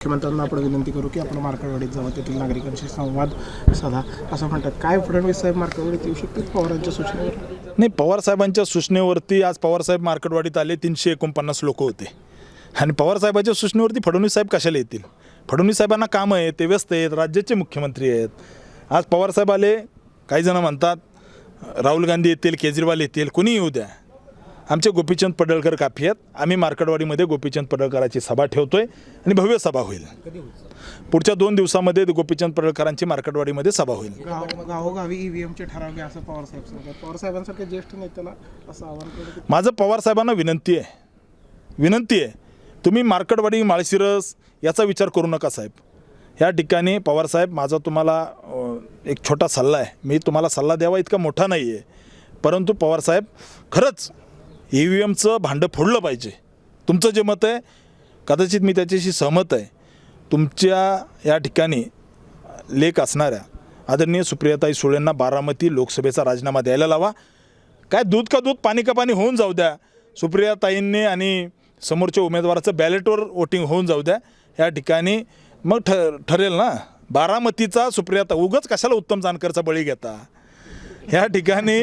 मुख्यमंत्र्यांना आपण विनंती करू की आपण मार्केटवाडीत जावं तेथील नागरिकांशी संवाद साधा. असं म्हणतात. काय फडणवीस साहेब मार्केटवाडीत येऊ शकतात पवारांच्या सूचनेवर? नाही पवारसाहेबांच्या सूचनेवरती आज पवारसाहेब मार्केटवाडीत आले तीनशे एकोणपन्नास लोक होते. आणि पवारसाहेबांच्या सूचनेवरती फडणवीस साहेब कशाला येतील? फडणवीस साहेबांना कामं आहेत ते व्यस्त आहेत राज्याचे मुख्यमंत्री आहेत. आज पवारसाहेब आले काही जण म्हणतात राहुल गांधी येतील केजरीवाल येतील कोणी येऊ द्या. आमचे गोपीचंद पडळकर काफी आहेत. आम्ही मार्केटवाडीमध्ये गोपीचंद पडळकरांची सभा ठेवतोय आणि भव्य सभा होईल. पुढच्या दोन दिवसामध्ये गोपीचंद पडळकरांची मार्केटवाडीमध्ये सभा होईल. गाव गावोगावी ईव्हीएमचे ठरावे असं पवारसाहेब सांगतात. पवारसाहेबांसारख्या ज्येष्ठ नेत्याला असं आवाहन माझं पवारसाहेबांना विनंती आहे. विनंती आहे. तुम्ही मार्केटवाडी माळशिरस याचा विचार करू नका साहेब. या ठिकाणी पवारसाहेब माझा तुम्हाला एक छोटा सल्ला आहे. मी तुम्हाला सल्ला द्यावा इतका मोठा नाही आहे परंतु पवारसाहेब खरंच ई व्ही एमचं भांडं फोडलं पाहिजे. तुमचं जे मत आहे कदाचित मी त्याच्याशी सहमत आहे. तुमच्या या ठिकाणी लेख असणाऱ्या आदरणीय सुप्रियाताई सुळेंना बारामती लोकसभेचा राजीनामा द्यायला लावा. काय दूध का दूध पाणी का पाणी होऊन जाऊ द्या. सुप्रियाताईंनी आणि समोरच्या उमेदवाराचं बॅलेटवर वोटिंग होऊन जाऊ द्या. या ठिकाणी मग ठ ठरेल ना? बारामतीचा सुप्रियाता उगच कशाला उत्तम जानकरचा बळी घेता? ह्या ठिकाणी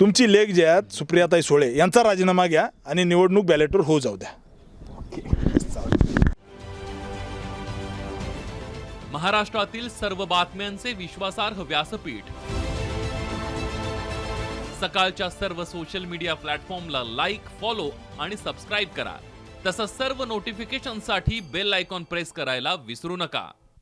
तुमची लेख जे आहेत सुप्रियाताई सोळे यांचा राजीनामा घ्या आणि निवडणूक बॅलेटवर होऊ जाऊ द्या. महाराष्ट्रातील सर्व बातम्यांचे विश्वासार्ह व्यासपीठ. सकाळच्या सर्व सोशल मीडिया प्लॅटफॉर्मला लाईक फॉलो आणि सबस्क्राईब करा. तसंच सर्व नोटिफिकेशनसाठी बेल आयकॉन प्रेस करायला विसरू नका.